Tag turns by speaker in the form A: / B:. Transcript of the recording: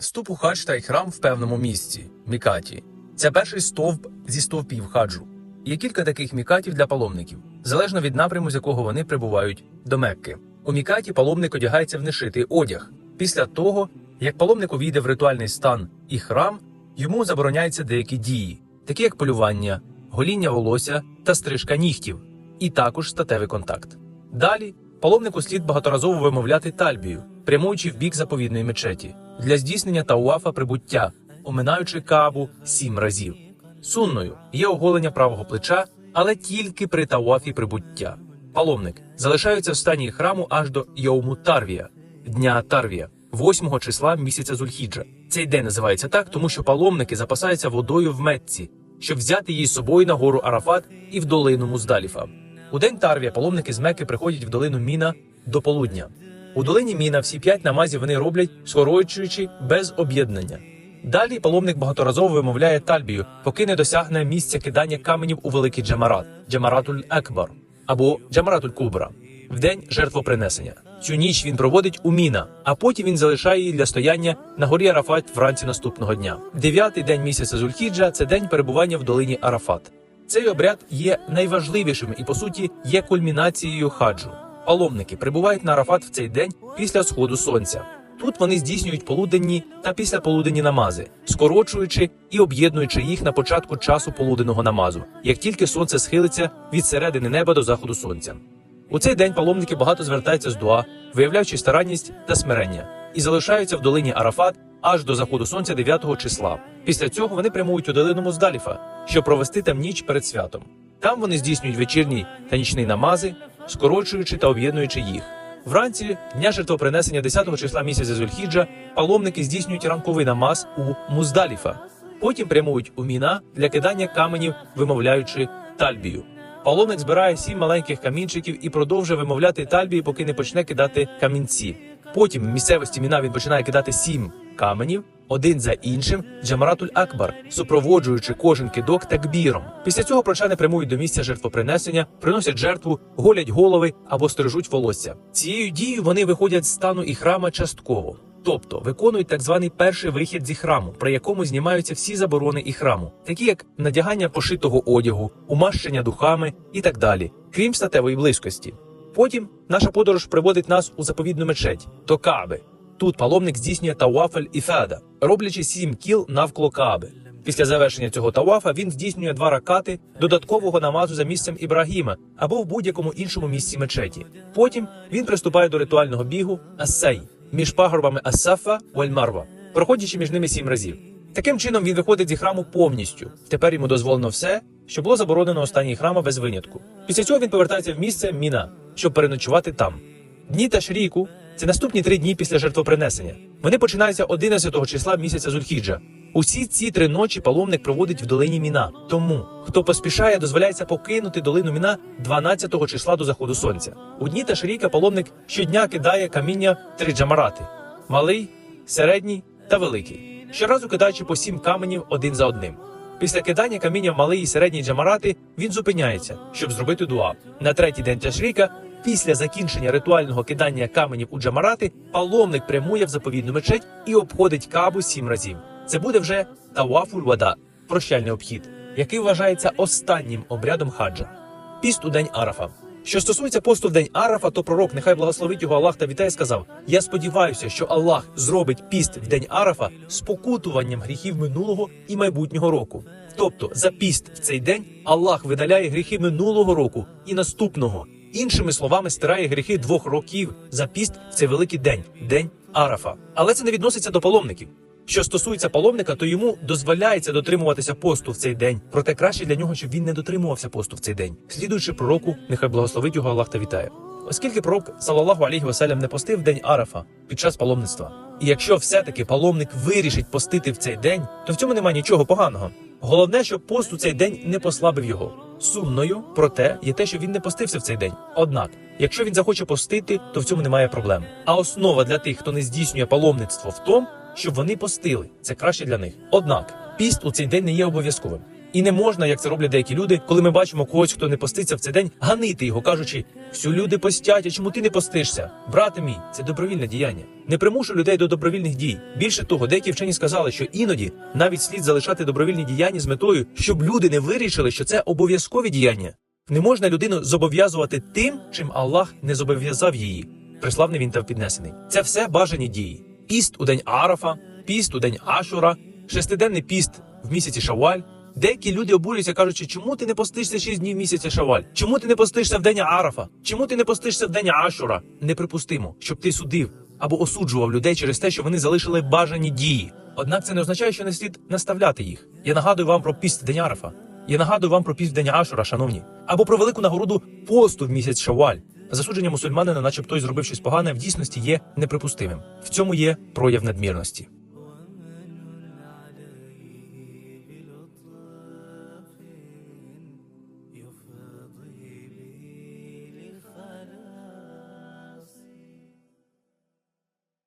A: Вступ у хадж та й храм в певному місці мікаті. Це перший стовп зі стовпів хаджу. Є кілька таких мікатів для паломників, залежно від напряму, з якого вони прибувають до Мекки. У мікаті паломник одягається в нешитий одяг. Після того, як паломник увійде в ритуальний стан і храм, йому забороняються деякі дії, такі як полювання, гоління волосся та стрижка нігтів, і також статевий контакт. Далі паломнику слід багаторазово вимовляти тальбію, прямуючи в бік заповідної мечеті для здійснення тауафа прибуття, оминаючи кабу сім разів. Сунною є оголення правого плеча, але тільки при тауафі прибуття. Паломник залишається в стані храму аж до Йоуму Тарвія, дня Тарвія, 8 числа місяця Зульхіджа. Цей день називається так, тому що паломники запасаються водою в Метці, щоб взяти її з собою на гору Арафат і в долину Муздаліфа. У день Тарвія паломники з Мекки приходять в долину Міна до полудня. У долині Міна всі п'ять намазів вони роблять, скорочуючи без об'єднання. Далі паломник багаторазово вимовляє тальбію, поки не досягне місця кидання каменів у великий джамарат Джамаратуль Екбар або Джамаратуль Кубра в день жертвопринесення. Цю ніч він проводить у Міна, а потім він залишає її для стояння на горі Арафат вранці наступного дня. Дев'ятий день місяця Зульхіджа це день перебування в долині Арафат. Цей обряд є найважливішим і по суті є кульмінацією хаджу. Паломники прибувають на Арафат в цей день після сходу сонця. Тут вони здійснюють полуденні та післяполуденні намази, скорочуючи і об'єднуючи їх на початку часу полуденного намазу, як тільки сонце схилиться від середини неба до заходу сонця. У цей день паломники багато звертаються з дуа, виявляючи старанність та смирення, і залишаються в долині Арафат аж до заходу сонця 9 числа. Після цього вони прямують у долину Муздаліфа, щоб провести там ніч перед святом. Там вони здійснюють вечірній та нічний намази, скорочуючи та об'єднуючи їх. Вранці дня жертвопринесення 10-го числа місяця Зульхіджа паломники здійснюють ранковий намаз у Муздаліфа. Потім прямують у міна для кидання каменів, вимовляючи тальбію. Паломник збирає сім маленьких камінчиків і продовжує вимовляти тальбії, поки не почне кидати камінці. Потім в місцевості міна він починає кидати сім каменів, один за іншим, Джамаратуль Акбар, супроводжуючи кожен кидок такбіром. Після цього прочани прямують до місця жертвопринесення, приносять жертву, голять голови або стережуть волосся. Цією дією вони виходять з стану і храма частково. Тобто виконують так званий перший вихід зі храму, при якому знімаються всі заборони і храму, такі як надягання пошитого одягу, умащення духами і так далі, крім статевої близькості. Потім наша подорож приводить нас у заповідну мечеть до Кааби. Тут паломник здійснює тауафель і феда, роблячи сім кіл навколо Кааби. Після завершення цього тавафа він здійснює два ракати додаткового намазу за місцем Ібрагіма або в будь-якому іншому місці мечеті. Потім він приступає до ритуального бігу Ассей між пагорбами Ассафа Вальмарва, проходячи між ними сім разів. Таким чином він виходить зі храму повністю. Тепер йому дозволено все, що було заборонено останній храма без винятку. Після цього він повертається в місце Міна, щоб переночувати там. Дні Ташріку це наступні три дні після жертвопринесення. Вони починаються 11 числа місяця Зульхіджа. Усі ці три ночі паломник проводить в долині Міна. Тому, хто поспішає, дозволяється покинути долину Міна 12 числа до заходу сонця. У дні та Ташріка паломник щодня кидає каміння три джамарати: малий, середній та великий. Щоразу кидаючи по сім каменів один за одним. Після кидання каміння в малий і середній джамарати він зупиняється, щоб зробити дуа. На третій день Ташріка, після закінчення ритуального кидання каменів у джамарати, паломник прямує в заповідну мечеть і обходить кабу сім разів. Це буде вже тавафуль вада, прощальний обхід, який вважається останнім обрядом хаджа. Піст у день Арафа. Що стосується посту в день Арафа, то пророк, нехай благословить його Аллах та вітає, сказав: Я сподіваюся, що Аллах зробить піст в день Арафа спокутуванням гріхів минулого і майбутнього року. Тобто, за піст в цей день Аллах видаляє гріхи минулого року і наступного. Іншими словами, стирає гріхи двох років за піст в цей великий день день Арафа. Але це не відноситься до паломників. Що стосується паломника, то йому дозволяється дотримуватися посту в цей день. Проте краще для нього, щоб він не дотримувався посту в цей день, слідуючи пророку, нехай благословить його Аллах та вітає. Оскільки пророк салаллаху алейхі васелям не постив день Арафа під час паломництва. І якщо все-таки паломник вирішить постити в цей день, то в цьому немає нічого поганого. Головне, щоб пост у цей день не послабив його. Сумною, проте, є те, що він не постився в цей день. Однак, якщо він захоче постити, то в цьому немає проблем. А основа для тих, хто не здійснює паломництво, в тому, щоб вони постили. Це краще для них. Однак, піст у цей день не є обов'язковим. І не можна, як це роблять деякі люди, коли ми бачимо когось, хто не поститься в цей день, ганити його, кажучи, всю люди постять, а чому ти не постишся? Брате мій, це добровільне діяння. Не примушу людей до добровільних дій. Більше того, деякі вчені сказали, що іноді навіть слід залишати добровільні діяння з метою, щоб люди не вирішили, що це обов'язкові діяння. Не можна людину зобов'язувати тим, чим Аллах не зобов'язав її. Приславний він та піднесений. Це все бажані дії. Піст у день Арафа, піст у день Ашура, шестиденний піст в місяці Шаваль. Деякі люди обурюються, кажучи, чому ти не постишся шість днів місяця Шаваль? Чому ти не постишся в день Арафа? Чому ти не постишся в день Ашура? Неприпустимо, щоб ти судив або осуджував людей через те, що вони залишили бажані дії. Однак це не означає, що не слід наставляти їх. Я нагадую вам про піст день Арафа. Я нагадую вам про піст день Ашура, шановні, або про велику нагороду посту в місяць Шаваль. Засудження мусульманина, начебто й зробив щось погане, в дійсності є неприпустимим. В цьому є прояв надмірності.